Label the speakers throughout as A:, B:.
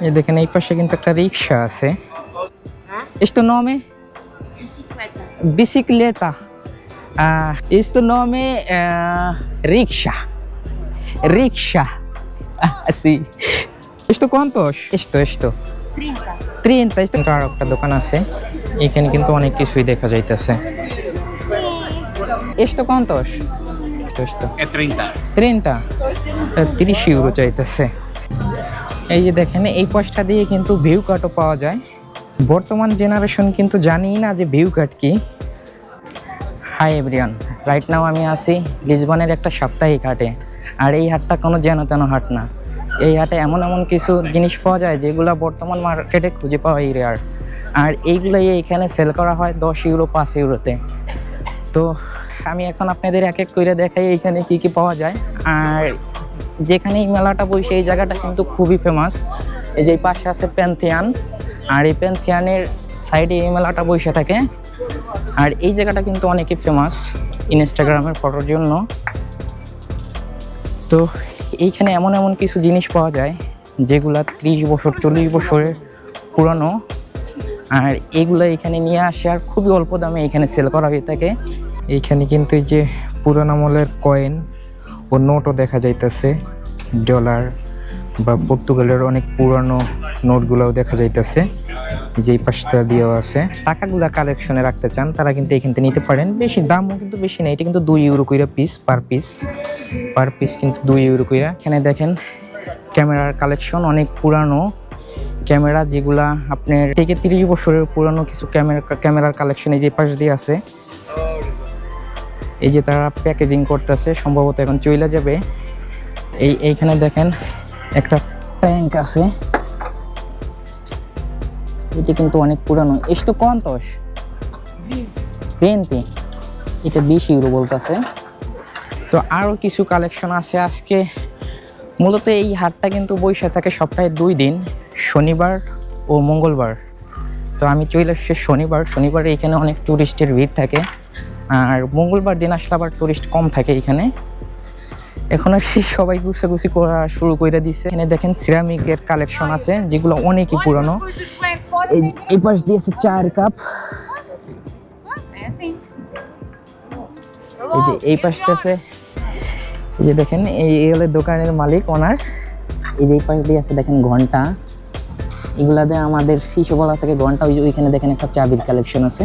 A: এই দেখেন এই পাশে কিন্তু একটা রিক্সা আছে. Ah, este nome é rickshaw. Rickshaw. Ah, sim. Isto quantos? Isto, isto.
B: 30.
A: 30 isto আর একটা দোকান আছে এখানে কিন্তু অনেক কিছুই দেখা যাইতেছে? Isto, isto.
C: É 30.
A: 30 তিরিশ ইউরো চাইতেছে এই যে দেখেন, এই পয়সা দিয়ে কিন্তু ভিউ কাটও পাওয়া যায়। বর্তমান জেনারেশন কিন্তু জানি না যে ভিউ কাট কি। হাই এভরিয়ান রাইট নাও আমি আছি লিসবনের একটা সাপ্তাহিক হাটে। আর এই হাটটা কোনো যেন তেন হাট না। এই হাটে এমন এমন কিছু জিনিস পাওয়া যায় যেগুলো বর্তমান মার্কেটে খুঁজে পাওয়া রেয়ার আর এইগুলোই এখানে সেল করা হয় দশ ইউরো পাঁচ ইউরোতে তো আমি এখন আপনাদের এক এক করে দেখাই এইখানে কি কি পাওয়া যায়। আর যেখানে এই মেলাটা বসে, এই জায়গাটা কিন্তু খুবই ফেমাস এই যে পাশে আছে প্যান্থিয়ান আর এই প্যান্থিয়ানের সাইডে এই মেলাটা বসে থাকে। আর এই জায়গাটা কিন্তু অনেকই ফেমাস ইনস্টাগ্রামের ফটোর জন্য। তো এইখানে এমন এমন কিছু জিনিস পাওয়া যায়, যেগুলা ত্রিশ বছর, চল্লিশ বছরের পুরানো। আর এগুলো এখানে নিয়ে আসে, আর খুবই অল্প দামে এখানে সেল করা হয়ে থাকে। এইখানে কিন্তু এই যে পুরান আমলের কয়েন নোটও দেখা যাইতেছে ডলার বা পর্তুগালের অনেক পুরানো নোটগুলোও দেখা যাইতেছে যে এই পাশটা দিয়েও আছে। টাকাগুলা কালেকশনে রাখতে চান, তারা কিন্তু এখান থেকে নিতে পারেন। বেশি দামও কিন্তু বেশি না, এটা কিন্তু দুই ইউরো কইরা piece per piece per piece কিন্তু দুই ইউরো কইরা। এখানে দেখেন ক্যামেরার কালেকশন অনেক পুরানো। ক্যামেরা যেগুলা আপনার থেকে তিরিশ বছরের পুরানো কিছু ক্যামেরা ক্যামেরার কালেকশন এই যে পাশ দিয়ে আছে এই যে তারা প্যাকেজিং করতেছে, সম্ভবত এখন চইলা যাবে। এই এইখানে দেখেন একটা ট্যাঙ্ক আছে। এটা কিন্তু অনেক পুরানো। এসতো কোয়ান্তস ভেন্টি এটা বিশ ইউরো বলতেছে। তো আরও কিছু কালেকশন আছে আজকে। মূলত এই হাটটা কিন্তু বৈশাখ থাকে সপ্তাহে দুই দিন, শনিবার ও মঙ্গলবার। তো আমি চলে আসছি শনিবার। শনিবার এখানে অনেক টুরিস্টের ভিড় থাকে। আর মঙ্গলবার দিন আসলে আবার টুরিস্ট কম থাকে এখানে। এখন আর কি সবাই গুছাগুছি করা শুরু করে দিচ্ছে এখানে দেখেন সিরামিকের কালেকশন আছে, যেগুলো অনেকই পুরানো। এই পাশ দিয়েছে চার কাপ এই যে এই পাশটাতে এই যে দেখেন, এই হলো দোকানের মালিক, ওনার। এই যে এই পাশ দিয়ে আছে দেখেন ঘণ্টা। এগুলাতে আমাদের শিশুবলা থেকে ঘণ্টা, ওই ওইখানে দেখেন একটা চাবির কালেকশন আছে।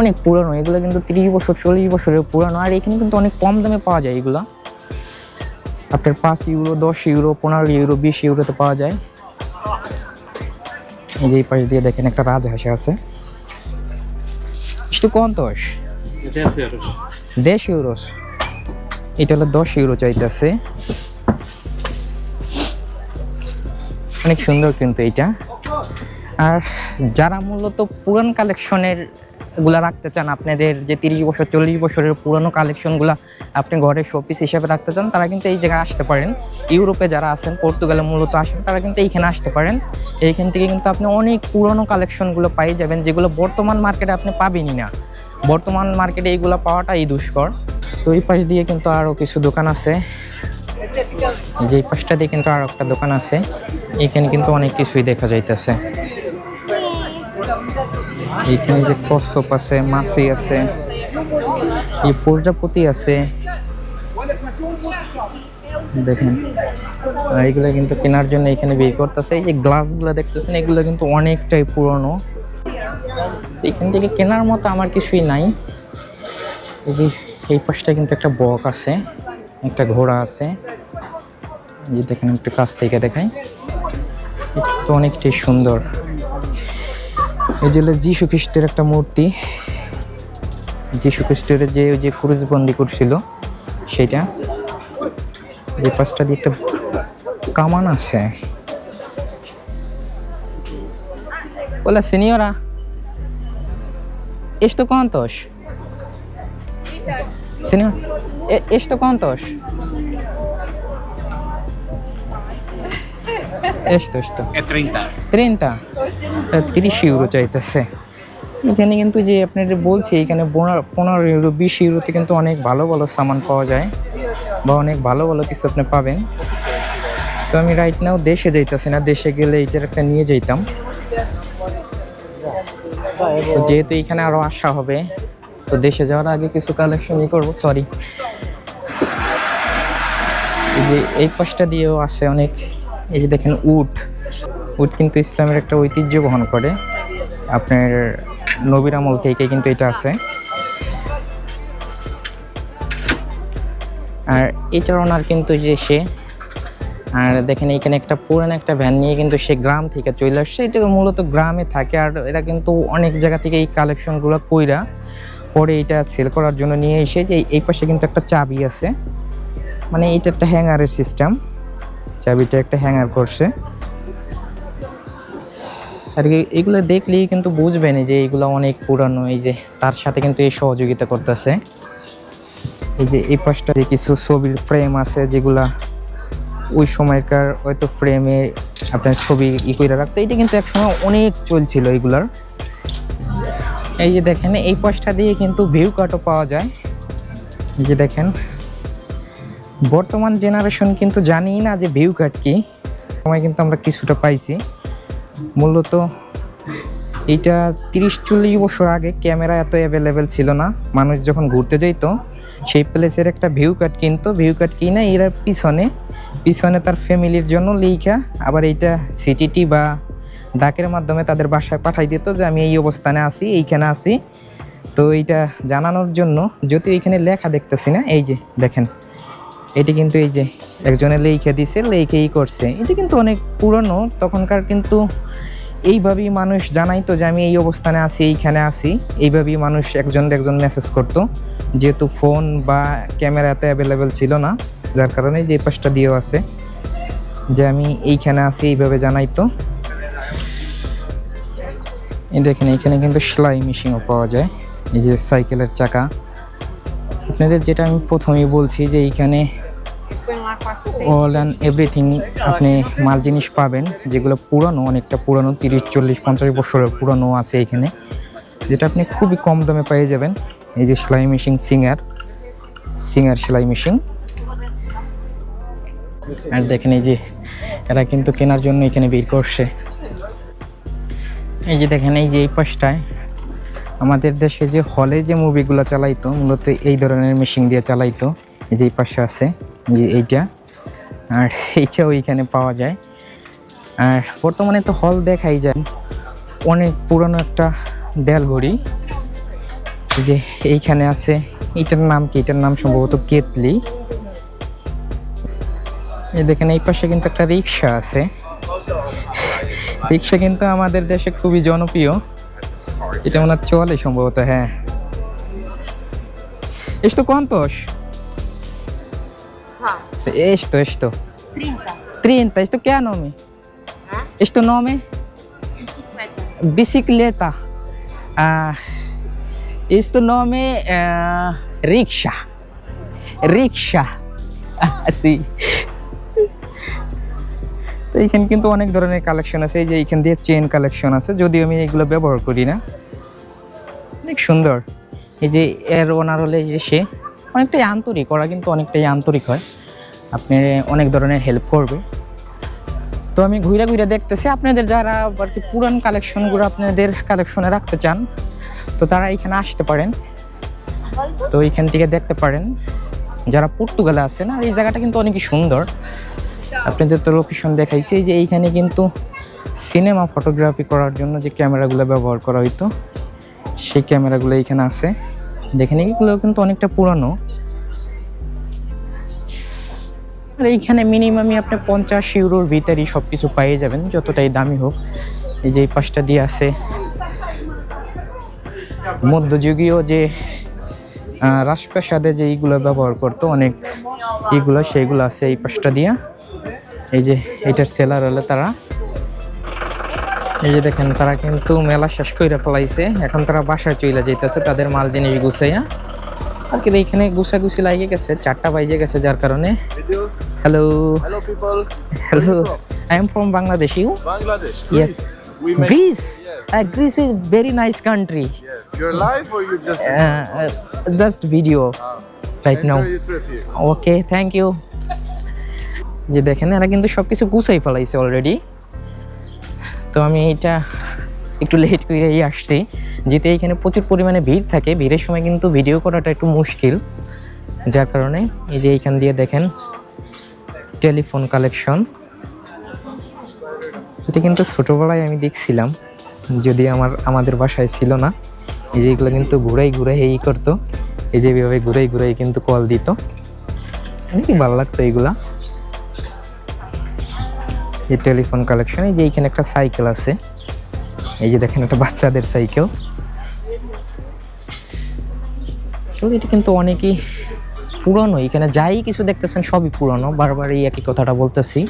A: অনেক পুরানো, এগুলো কিন্তু তিরিশ বছর, চল্লিশ বছরের পুরানো, আর এখানে কিন্তু অনেক কম দামে পাওয়া যায় এগুলা। আপনার পাঁচ ইউরো, দশ ইউরো, পনেরো ইউরো, বিশ ইউরোতে পাওয়া যায়। এই যে এই পাশ দিয়ে দেখেন একটা রাজহাঁস আছে। একটু
C: 10 euros.
A: দেড় ইউরোস এটা হলো দশ ইউরো চাইতেছে। অনেক সুন্দর কিন্তু এইটা আর যারা মূলত পুরান কালেকশনের গুলা রাখতে চান, আপনাদের যে তিরিশ বছর, চল্লিশ বছরের পুরনো কালেকশনগুলো আপনি ঘরের শোপিস হিসেবে রাখতে চান, তারা কিন্তু এই জায়গায় আসতে পারেন। ইউরোপে যারা আছেন, পর্তুগালে মূলত আসেন, তারা কিন্তু এইখানে আসতে পারেন। এইখান থেকে কিন্তু আপনি অনেক পুরনো কালেকশনগুলো পাই যাবেন, যেগুলো বর্তমান মার্কেটে আপনি পাবেনই না। বর্তমান মার্কেটে এইগুলো পাওয়াটাই দুষ্কর। তো এই পাশ দিয়ে কিন্তু আরও কিছু দোকান আছে। যে পাশটা দিয়ে কিন্তু আরও একটা দোকান আছে। এখানে কিন্তু অনেক কিছুই দেখা যাইতেছে। এখানে যে কচ্ছপ আছে, মাছি আছে, এই প্রজাপতি আছে। দেখেন এগুলো কিন্তু কেনার জন্য এখানে বিয়ে করতেছে। এই যে গ্লাসগুলো দেখতেছেন, এগুলো কিন্তু অনেকটাই পুরনো। এখান থেকে কেনার মতো আমার কিছুই নাই। এই যে এই পাশটা কিন্তু একটা বক আছে, একটা ঘোড়া আছে। এই দেখেন একটু কাছ থেকে দেখাই। এটা তো অনেকটাই সুন্দর। এই যে যীশু খ্রিস্টের একটা মূর্তি যীশু খ্রিস্টের যে ওই যে ক্রুশবন্দি করছিল সেটা এই পাশটা দিয়ে একটা কামান আছে Hola señora. ¿Esto cuántos? Señor, ¿e- ¿esto cuántos?
C: É 30.
A: 30 তিরিশ ইউরো চাইতেছে এখানে কিন্তু যে আপনাদের বলছি এখানে পনেরো ইউরো বিশ ইউরোতে কিন্তু অনেক ভালো ভালো সামান পাওয়া যায় বা অনেক ভালো ভালো কিছু আপনি পাবেন তো আমি রাইট নাও দেশে যাইতেছি না দেশে গেলে এইটার একটা নিয়ে যাইতাম যেহেতু এখানে আরও আসা হবে তো দেশে যাওয়ার আগে কিছু কালেকশনই করব সরি এই যে এই পাশটা দিয়েও আসে অনেক এই যে দেখেন উট। উট কিন্তু ইসলামের একটা ঐতিহ্য বহন করে। আপনার নবীর আমল থেকে কিন্তু এটা আছে। আর এটার ওনার কিন্তু যে সে, আর দেখেন এখানে একটা পুরান একটা ভ্যান নিয়ে কিন্তু সে গ্রাম থেকে চলে আসছে। এটা মূলত গ্রামে থাকে, আর এরা কিন্তু অনেক জায়গা থেকে এই কালেকশনগুলো কইরা পরে এটা সেল করার জন্য নিয়ে এসে যে এই পাশে কিন্তু একটা চাবি আছে। মানে এটা একটা হ্যাঙ্গারের সিস্টেম চাবিটা একটা হ্যাঙ্গার করছে। আর কি এগুলো দেখলেই কিন্তু বুঝবেন যে এইগুলো অনেক পুরানো, এই যে তার সাথে কিন্তু এই সহযোগিতা করতেছে। এই যে এই পাশটা যে কিছু ছবির ফ্রেম আছে যেগুলা ওই সময়কার হয়তো ফ্রেমে আপনার ছবি ই করে রাখতো এটা কিন্তু একসময় অনেক চলছিল এইগুলার এই যে দেখেন, এই পাশটা দিয়ে কিন্তু ভিউ কাটও পাওয়া যায়। যে দেখেন বর্তমান জেনারেশন কিন্তু জানি না যে ভিউ কাট কি। সময় কিন্তু আমরা কিছুটা পাইছি। মূলত এইটা তিরিশ চল্লিশ বছর আগে ক্যামেরা এত অ্যাভেলেবেল ছিল না। মানুষ যখন ঘুরতে যেত সেই প্লেসের একটা ভিউ কাট কিনতো। ভিউ কাট কিনে এরা পিছনে পিছনে তার ফ্যামিলির জন্য লেখা আবার এইটা সিটিটি বা ডাকের মাধ্যমে তাদের বাসায় পাঠাই দিত যে আমি এই অবস্থানে আছি, এইখানে আছি। তো এইটা জানানোর জন্য, যদিও এইখানে লেখা দেখতেছি না, এই যে দেখেন। এটি কিন্তু এই যে একজনে লেখে দিছে লেখেই করছে। এটি কিন্তু অনেক পুরনো, তখনকার কিন্তু এইভাবেই মানুষ জানাইতো যে আমি এই অবস্থানে আছি, এইখানে আছি। এইভাবেই মানুষ একজন একজন মেসেজ করতো, যেহেতু ফোন বা ক্যামেরা এত অ্যাভেলেবেল ছিল না, যার কারণে যে পাশটা দিয়েও আছে, যে আমি এইখানে আছি, এইভাবে জানাইতো। এই দেখেন এইখানে কিন্তু সেলাই মেশিনও পাওয়া যায়, এই যে সাইকেলের চাকা। আপনাদের যেটা আমি প্রথমেই বলছি যে এইখানে অল অ্যান্ড এভরিথিং আপনি মাল জিনিস পাবেন, যেগুলো পুরানো, অনেকটা পুরানো, তিরিশ, চল্লিশ, পঞ্চাশ বছরের পুরানো আছে এখানে, যেটা আপনি খুবই কম দামে পেয়ে যাবেন। এই যে সেলাই মেশিন, সিঙ্গার সিঙ্গার সেলাই মেশিন। আর দেখেন এই যে, এরা কিন্তু কেনার জন্য এখানে বের করছে। এই যে দেখেন, এই যে এই পাশটায় আমাদের দেশে যে হলে যে মুভিগুলো চালাইতো, মূলত এই ধরনের মেশিন দিয়ে চালাইতো, এই যে এই পাশে আছে যে এইটা, আর এইটাও এইখানে পাওয়া যায়। আর বর্তমানে তো হল দেখাই যায়, অনেক পুরনো একটা দেয়াল ঘড়ি এই যে এইখানে আছে, এটার নাম কি? এটার নাম সম্ভবত কেতলি। এই দেখেন, এই পাশে কিন্তু একটা রিক্সা আছে। রিক্সা কিন্তু আমাদের দেশে খুবই জনপ্রিয়। এটা মনে হয় চলে সম্ভবত হ্যাঁ Esto cuántos?
B: Qual?
A: Esto, esto.
B: 30.
A: 30. Esto qué nome?
B: Hã?
A: Esto nome?
B: Bicicleta.
A: Bicicleta. Ah, esto nome ah, rickshaw. Rickshaw. Ah, sí. তো এইখানে কিন্তু অনেক ধরনের কালেকশন আছে, এই যে এইখান দিয়ে চেন কালেকশন আছে, যদিও আমি এগুলো ব্যবহার করি না। অনেক সুন্দর। এই যে এর ওনার হলে যে সে, অনেকটাই আন্তরিক, ওরা কিন্তু অনেকটাই আন্তরিক হয়। আপনি অনেক ধরনের হেল্প করবে। তো আমি ঘুরে ঘুরে দেখতেছি, আপনাদের যারা আর কি পুরান কালেকশনগুলো আপনাদের কালেকশনে রাখতে চান, তো তারা এখানে আসতে পারেন। তো এইখান থেকে দেখতে পারেন, যারা পর্তুগালে আছেন, আর এই জায়গাটা কিন্তু অনেকই সুন্দর। আপনাদের তো লোকেশন দেখাইছি যে এইখানে কিন্তু সিনেমা ফটোগ্রাফি করার জন্য যে ক্যামেরাগুলো ব্যবহার করা হইতো, সেই ক্যামেরাগুলো এইখানে আছে। দেখেন, এগুলো কিন্তু অনেকটা পুরানো। আর এইখানে মিনিমামই আপনি পঞ্চাশ ইউরোর ভিতরেই সব কিছু পাইয়ে যাবেন, যতটাই দামি হোক। এই যে এই পাশটা দিয়ে আছে। মধ্যযুগীয় যে রাজপ্রাসাদে যে এইগুলো ব্যবহার করতো, অনেক এইগুলো সেইগুলো আছে এই পাশটা দিয়া। এই যে এটার সেলার হলে তারা এই যে দেখেন তারা কিন্তু মেলা শেষ করে ফেলাইছে এখন তারা বাসায় চলে যাইতেছে তাদের মাল জিনিস গুছাইয়া আর কি এইখানে গুছাগুছি লাগে গেছে চারটা বাজে গেছে যার কারণে. Hello
C: Hello, people.
A: Hello I am from Bangladesh you.
C: Greece. We make.
A: Greece
C: Yes.
A: Greece is very nice country
C: Yes. You're live or you just.
A: Just video
C: Ah.
A: right
C: Enjoy
A: now.
C: your trip here.
A: Okay thank you যে দেখেন, এরা কিন্তু সব কিছু গুছাই ফেলাইছে already তো আমি এইটা একটু লেট করেই আসছি। যেতে এইখানে প্রচুর পরিমাণে ভিড় থাকে, ভিড়ের সময় কিন্তু ভিডিও করাটা একটু মুশকিল। যার কারণে এই যে এইখান দিয়ে দেখেন টেলিফোন কালেকশন এটা কিন্তু ছোটোবেলায় আমি দেখছিলাম, যদি আমার, আমাদের বাসায় ছিল না। এই যে এগুলো কিন্তু ঘুরাই ঘুরাই এই করতো। এই যে এইভাবে ঘুরাই ঘুরাই কিন্তু কল দিত। অনেকই ভালো লাগতো এইগুলা এই টেলিফোন কালেকশন এই যে এইখানে একটা সাইকেল আছে। এই যে দেখেন একটা বাচ্চাদের সাইকেল এটা কিন্তু অনেকই পুরনো, এখানে যাই কিছু দেখতেছেন সবই পুরনো, বারবার এই একই কথাটা বলতেছি।